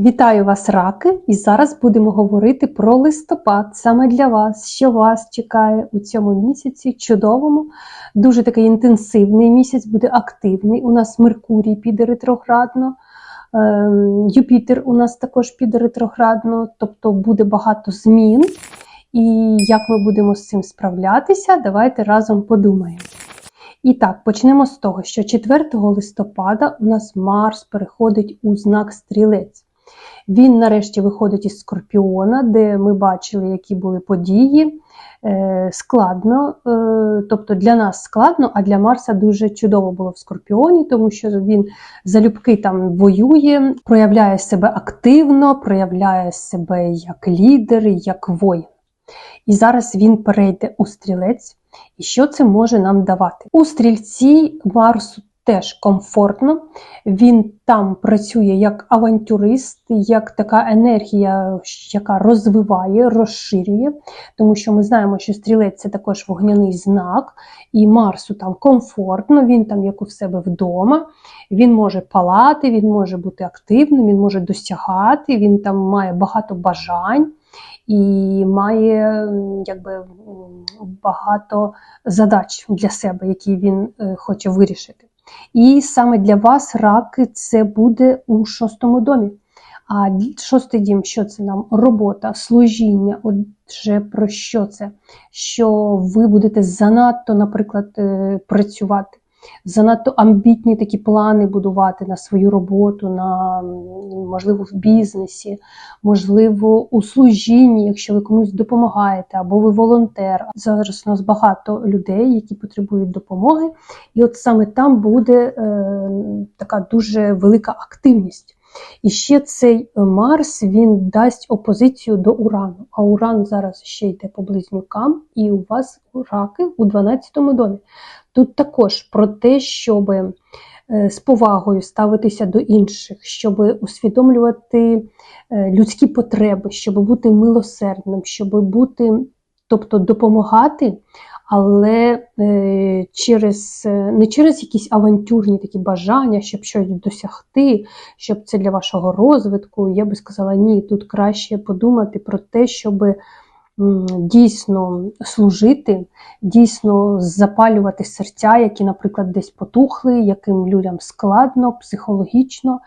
Вітаю вас, раки! І зараз будемо говорити про листопад саме для вас, що вас чекає у цьому місяці, чудовому, дуже такий інтенсивний місяць, буде активний. У нас Меркурій піде ретроградно, ем, Юпітер у нас також піде ретроградно, тобто буде багато змін. І як ми будемо з цим справлятися, давайте разом подумаємо. І так, почнемо з того, що 4 листопада у нас Марс переходить у знак стрілець. Він нарешті виходить із Скорпіона, де ми бачили, які були події. Е, складно, е, тобто для нас складно, а для Марса дуже чудово було в Скорпіоні, тому що він залюбки там воює, проявляє себе активно, проявляє себе як лідер, як воїн. І зараз він перейде у стрілець. І що це може нам давати? У стрільці Марсу теж комфортно, він там працює як авантюрист, як така енергія, яка розвиває, розширює, тому що ми знаємо, що стрілець це також вогняний знак, і Марсу там комфортно, він там як у себе вдома, він може палати, він може бути активним, він може досягати, він там має багато бажань і має якби багато задач для себе, які він е, хоче вирішити. І саме для вас раки це буде у шостому домі. А шостий дім, що це нам? Робота, служіння. Отже, про що це? Що ви будете занадто, наприклад, е, працювати, занадто амбітні такі плани будувати на свою роботу, на можливо в бізнесі, можливо, у служінні, якщо ви комусь допомагаєте, або ви волонтер. Зараз у нас багато людей, які потребують допомоги, і от саме там буде е, така дуже велика активність. І ще цей Марс він дасть опозицію до Урану. А Уран зараз ще йде по близнюкам, і у вас раки у 12-му домі. Тут також про те, щоб з повагою ставитися до інших, щоб усвідомлювати людські потреби, щоб бути милосердним, щоб бути, тобто допомагати, але через, не через якісь авантюрні такі бажання, щоб щось досягти, щоб це для вашого розвитку. Я би сказала, ні, тут краще подумати про те, щоб дійсно служити, дійсно запалювати серця, які, наприклад, десь потухли, яким людям складно, психологічно,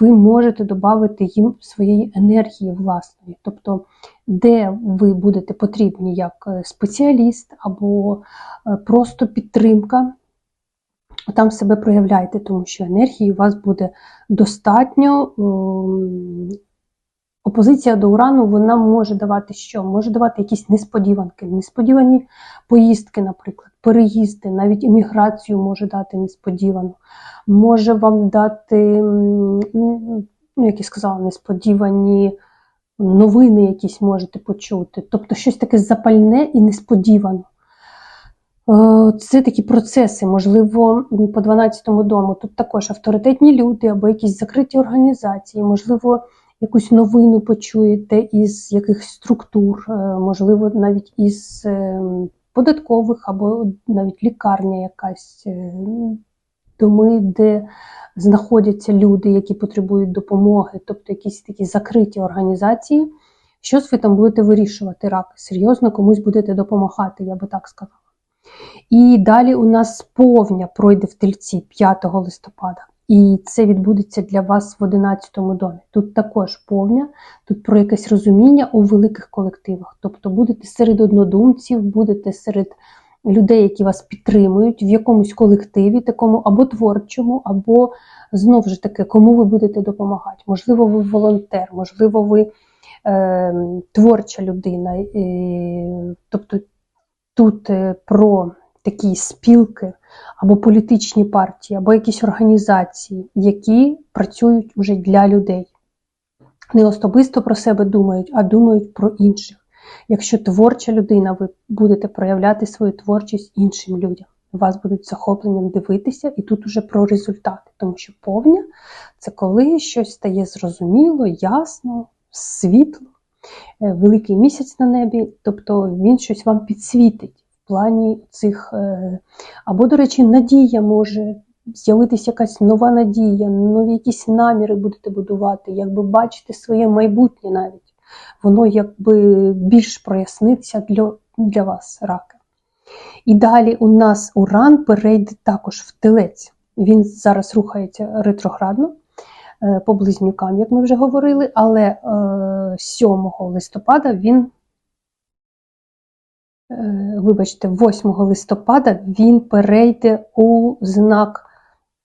ви можете додати їм своєї енергії власної. Тобто, де ви будете потрібні як е, спеціаліст або е, просто підтримка. Там себе проявляйте, тому що енергії у вас буде достатньо, Опозиція до урану вона може давати що? Може давати якісь несподіванки, несподівані поїздки, наприклад, переїзди, навіть імміграцію може дати несподівано, може вам дати, ну, як я сказала, несподівані новини якісь можете почути. Тобто щось таке запальне і несподівано. Е, це такі процеси, можливо, по 12-му дому. Тут також авторитетні люди або якісь закриті організації, можливо якусь новину почуєте із якихось структур, е, можливо, навіть із е, податкових або навіть лікарня якась е, доми, де знаходяться люди, які потребують допомоги, тобто якісь такі закриті організації. Щось ви там будете вирішувати рак, серйозно комусь будете допомагати, я би так сказала. І далі у нас повня пройде в тельці 5 листопада. І це відбудеться для вас в 11-му домі. Тут також повня, тут про якесь розуміння у великих колективах. Тобто будете серед однодумців, будете серед людей, які вас підтримують в якомусь колективі, такому або творчому, або знову ж таки, кому ви будете допомагати. Можливо, ви волонтер, можливо, ви е, творча людина. Е, тобто тут е, про такі спілки або політичні партії, або якісь організації, які працюють вже для людей. Не особисто про себе думають, а думають про інших. Якщо творча людина, ви будете проявляти свою творчість іншим людям. Вас будуть захопленням дивитися, і тут уже про результати, тому що повня це коли щось стає зрозуміло, ясно, світло, е, великий місяць на небі, тобто він щось вам підсвітить плані цих, е, або, до речі, надія може з'явитися якась нова надія, нові якісь наміри будете будувати, якби бачити своє майбутнє навіть. Воно якби більш проясниться для, для вас, раки. І далі у нас Уран перейде також в телець. Він зараз рухається ретроградно е, по близнюкам, як ми вже говорили, але е, 7 листопада він, е, вибачте, 8 листопада він перейде у знак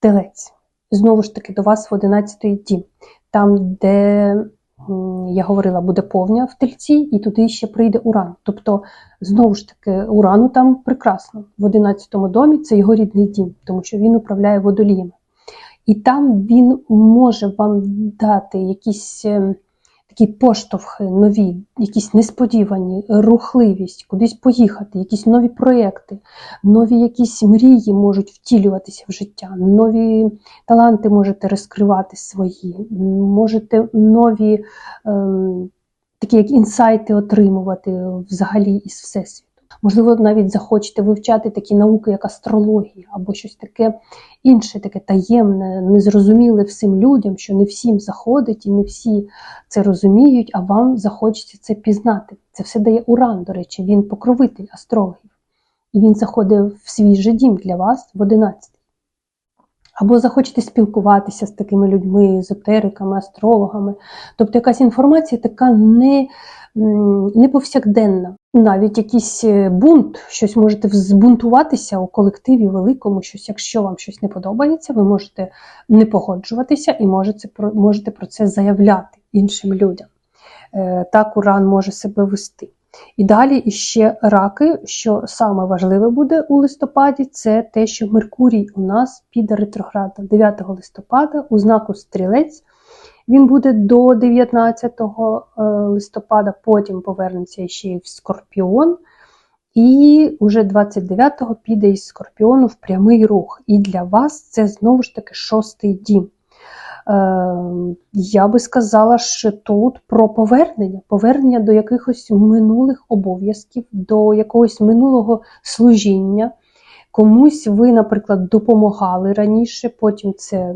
телець. Знову ж таки, до вас в 11 дім. Там, де я говорила, буде повня в тельці, і туди ще прийде уран. Тобто, знову ж таки, урану там прекрасно. В 11 домі це його рідний дім, тому що він управляє водоліями. І там він може вам дати якісь е, такі поштовхи нові, якісь несподівані, рухливість, кудись поїхати, якісь нові проекти, нові якісь мрії можуть втілюватися в життя, нові таланти можете розкривати свої, можете нові ем, такі як інсайти отримувати взагалі із всесвіту. Можливо, навіть захочете вивчати такі науки, як астрологія, або щось таке інше, таке таємне, незрозуміле всім людям, що не всім заходить і не всі це розуміють, а вам захочеться це пізнати. Це все дає уран, до речі, він покровитель астрологів. І він заходить в свій же дім для вас в 11. Або захочете спілкуватися з такими людьми, езотериками, астрологами. Тобто якась інформація така не, не повсякденна. Навіть якийсь е, бунт, щось можете збунтуватися у колективі великому, щось, якщо вам щось не подобається, ви можете не погоджуватися і можете, можете про це заявляти іншим людям. Е, Так уран може себе вести. І далі іще раки, що саме важливе буде у листопаді, це те, що Меркурій у нас піде ретроградно 9 листопада у знаку Стрілець. Він буде до 19 е, листопада, потім повернеться ще й в Скорпіон. І уже 29-го піде із Скорпіону в прямий рух. І для вас це знову ж таки шостий дім. Е, я би сказала, що тут про повернення, повернення до якихось минулих обов'язків, до якогось минулого служіння. Комусь ви, наприклад, допомагали раніше, потім це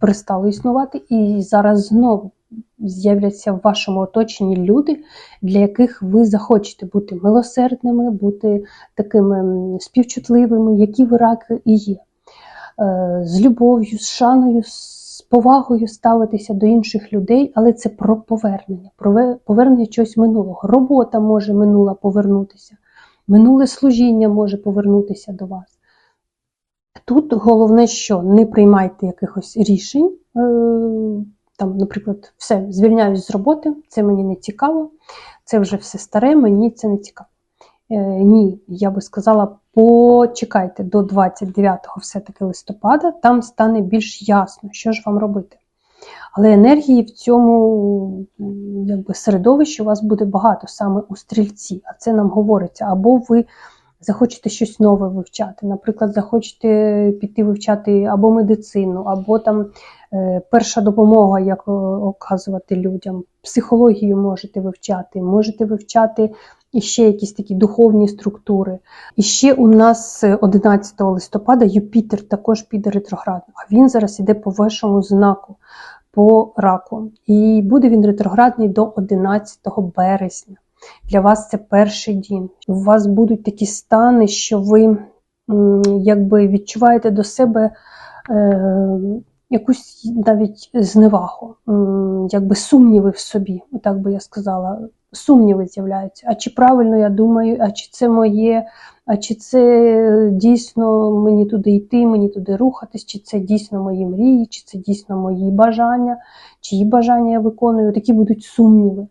перестало існувати, і зараз знову з'являться в вашому оточенні люди, для яких ви захочете бути милосердними, бути такими співчутливими, які ви раки і є. Е, З любов'ю, з шаною, з повагою ставитися до інших людей, але це про повернення, про повернення чогось минулого. Робота може минула повернутися, минуле служіння може повернутися до вас. Тут головне, що не приймайте якихось рішень. е, Там, наприклад, все, звільняюсь з роботи, це мені не цікаво, це вже все старе, мені це не цікаво. Е, ні, я би сказала, почекайте до 29 все-таки листопада, там стане більш ясно, що ж вам робити. Але енергії в цьому якби, середовищі у вас буде багато саме у стрільці, а це нам говориться. Або ви захочете щось нове вивчати. Наприклад, захочете піти вивчати або медицину, або там е, перша допомога, як е, оказувати людям, психологію можете вивчати, можете вивчати і ще якісь такі духовні структури. І ще у нас е, 11 листопада Юпітер також піде ретроградно, а він зараз іде по вашому знаку, по раку. І буде він ретроградний до 11 березня. Для вас це перший дім. У вас будуть такі стани, що ви якби відчуваєте до себе е, якусь навіть зневагу, якби сумніви в собі, отак би я сказала. Сумніви з'являються. А чи правильно я думаю, а чи це моє, а чи це дійсно мені туди йти, мені туди рухатись, чи це дійсно мої мрії, чи це дійсно мої бажання, чиї бажання я виконую, такі будуть сумніви,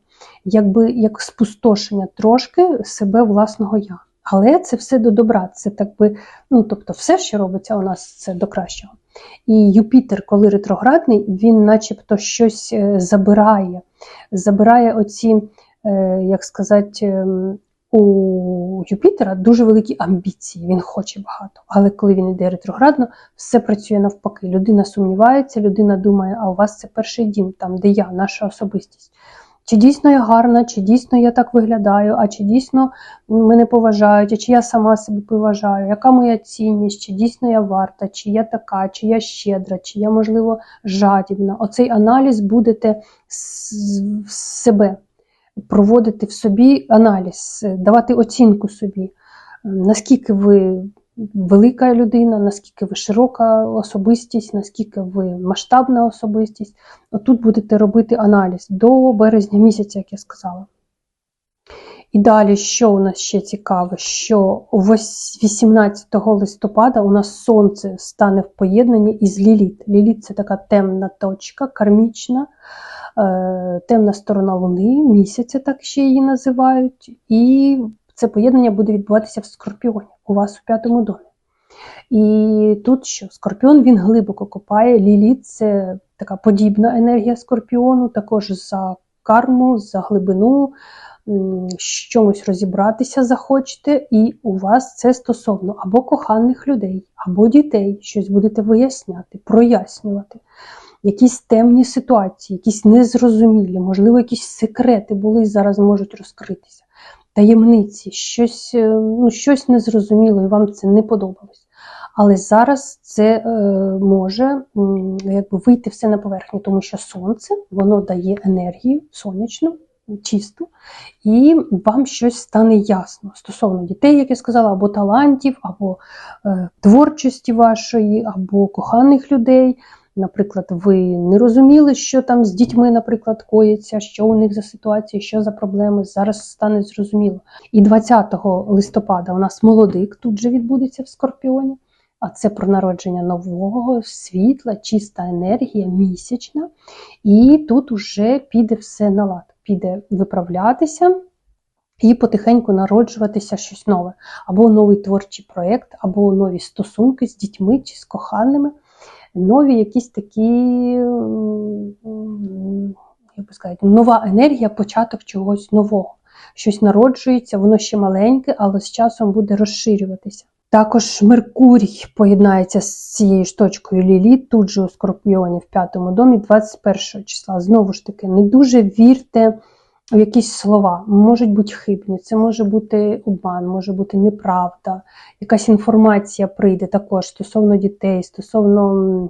якби як спустошення трошки себе власного я. Але це все до добра. Це так би, ну тобто, все, що робиться у нас, це до кращого. І Юпітер, коли ретроградний, він начебто щось е, забирає, забирає оці, е, як сказати, ем, у Юпітера дуже великі амбіції, він хоче багато. Але коли він йде ретроградно, все працює навпаки. Людина сумнівається, людина думає, а у вас це перший дім, там, де я, наша особистість. Чи дійсно я гарна, чи дійсно я так виглядаю, а чи дійсно мене поважають, а чи я сама себе поважаю, яка моя цінність, чи дійсно я варта, чи я така, чи я щедра, чи я, можливо, жадібна. Оцей аналіз будете з себе проводити в собі аналіз, давати оцінку собі, наскільки ви велика людина, наскільки ви широка особистість, наскільки ви масштабна особистість. Отут будете робити аналіз до березня місяця, як я сказала. І далі, що у нас ще цікаве, що 18 листопада у нас сонце стане в поєднанні із Ліліт. Ліліт це така темна точка, кармічна, е, темна сторона Луни, місяця, так ще її називають. І це поєднання буде відбуватися в Скорпіоні, у вас у п'ятому домі. І тут що? Скорпіон він глибоко копає. Ліліт це така подібна енергія скорпіону, також за карму, за глибину, з чомусь розібратися захочете, і у вас це стосовно або коханих людей, або дітей, щось будете виясняти, прояснювати. Якісь темні ситуації, якісь незрозумілі, можливо, якісь секрети були і зараз можуть розкритися. Таємниці, щось, е, ну, щось незрозуміло, і вам це не подобалось. Але зараз це е, може якби вийти все на поверхню, тому що сонце воно дає енергію сонячну, чисту, і вам щось стане ясно стосовно дітей, як я сказала, або талантів, або е, творчості вашої, або коханих людей. Наприклад, ви не розуміли, що там з дітьми, наприклад, коїться, що у них за ситуація, що за проблеми. Зараз стане зрозуміло. І 20 листопада у нас молодик тут же відбудеться в Скорпіоні. А це про народження нового світла, чиста енергія, місячна. І тут уже піде все на лад, піде виправлятися і потихеньку народжуватися щось нове. Або новий творчий проєкт, або нові стосунки з дітьми чи з коханими, нові якісь такі, як би сказати, нова енергія, початок чогось нового. Щось народжується, воно ще маленьке, але з часом буде розширюватися. Також Меркурій поєднається з цією ж точкою Ліліт, тут же у Скорпіоні в п'ятому домі, 21 числа. Знову ж таки, не дуже вірте якісь слова. Можуть бути хибні, це може бути обман, може бути неправда, якась інформація прийде також стосовно дітей, стосовно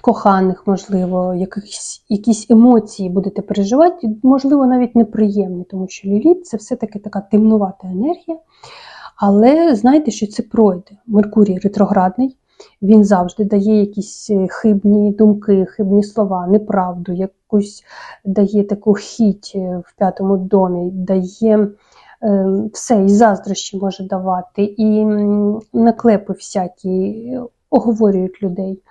коханих, можливо, якісь, якісь емоції будете переживати, можливо, навіть неприємні, тому що Ліліт це все-таки така темнувата енергія. Але знайте, що це пройде. Меркурій ретроградний, він завжди дає якісь е, хибні думки, хибні слова, неправду, якусь дає таку хіть е, в п'ятому домі, дає е, все, і заздрощі може давати, і наклепи всякі оговорюють людей.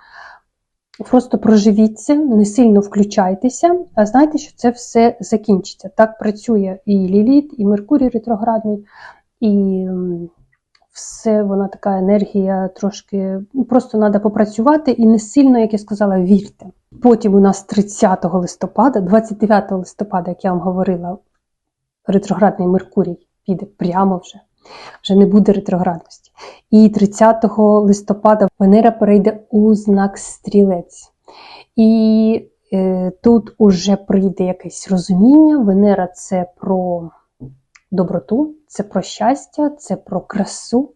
Просто проживіться, не сильно включайтеся, а знайте, що це все закінчиться. Так працює і Ліліт, і Меркурій ретроградний. І все вона така енергія трошки ну, просто треба попрацювати і не сильно, як я сказала, вірте. Потім у нас 30 листопада, 29 листопада, як я вам говорила, ретроградний Меркурій піде прямо вже, вже не буде ретроградності. І 30 листопада Венера перейде у знак стрілець. І е, тут уже прийде якесь розуміння. Венера це про доброту, це про щастя, це про красу.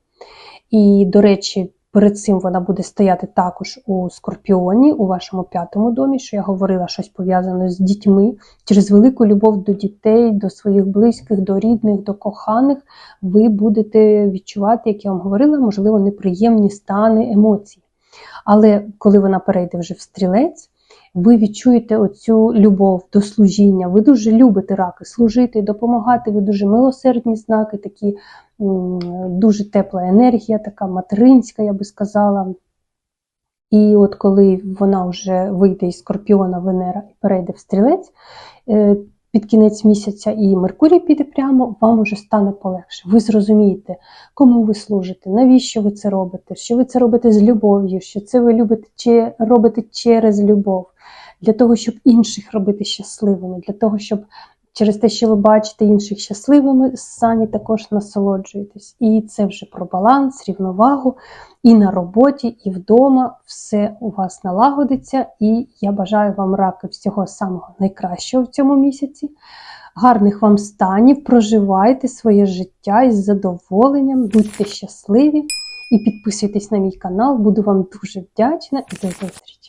І, до речі, перед цим вона буде стояти також у Скорпіоні, у вашому п'ятому домі, що я говорила щось пов'язане з дітьми. Через велику любов до дітей, до своїх близьких, до рідних, до коханих, ви будете відчувати, як я вам говорила, можливо, неприємні стани, емоції. Але коли вона перейде вже в стрілець, ви відчуєте оцю любов до служіння. Ви дуже любите раки, служити, допомагати. Ви дуже милосердні знаки, такі дуже тепла енергія, така материнська, я би сказала. І от коли вона вже вийде із Скорпіона Венера і перейде в стрілець е, під кінець місяця, і Меркурій піде прямо, вам уже стане полегше. Ви зрозумієте, кому ви служите, навіщо ви це робите, що ви це робите з любов'ю, що це ви любите чи робите через любов, для того, щоб інших робити щасливими, для того, щоб через те, що ви бачите інших щасливими, самі також насолоджуєтесь. І це вже про баланс, рівновагу і на роботі, і вдома все у вас налагодиться. І я бажаю вам раки всього самого найкращого в цьому місяці. Гарних вам станів, проживайте своє життя із задоволенням, будьте щасливі і підписуйтесь на мій канал. Буду вам дуже вдячна і до зустрічі!